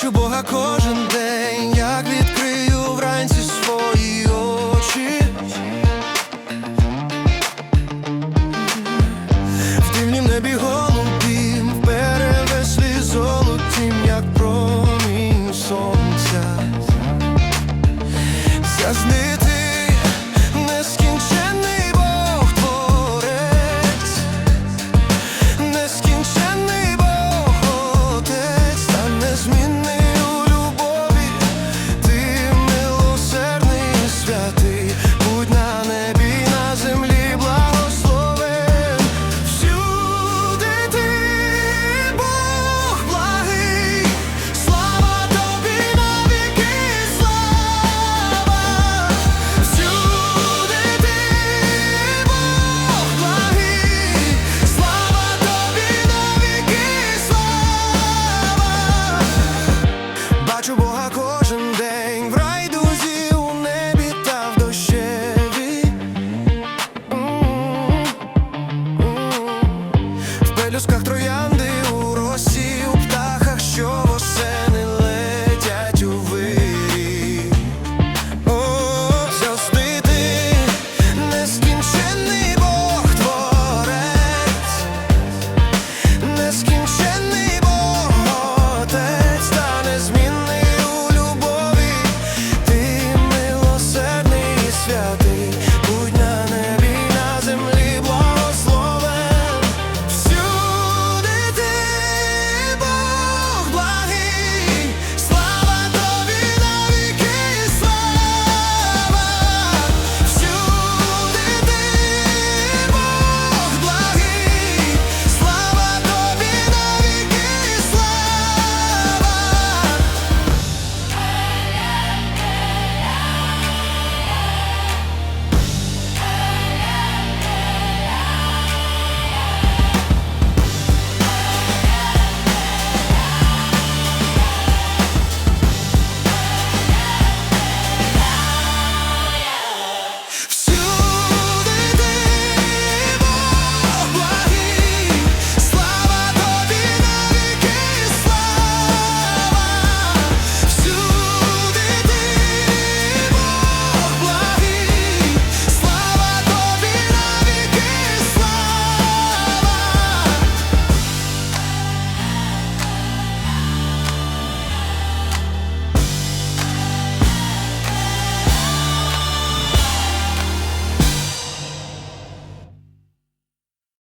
бачу Бога кожен день, як відкрию вранці свої очі. В дивнім небі голубім, в перевеслі золотім, як промінь сонця. Заснити доріжках троє.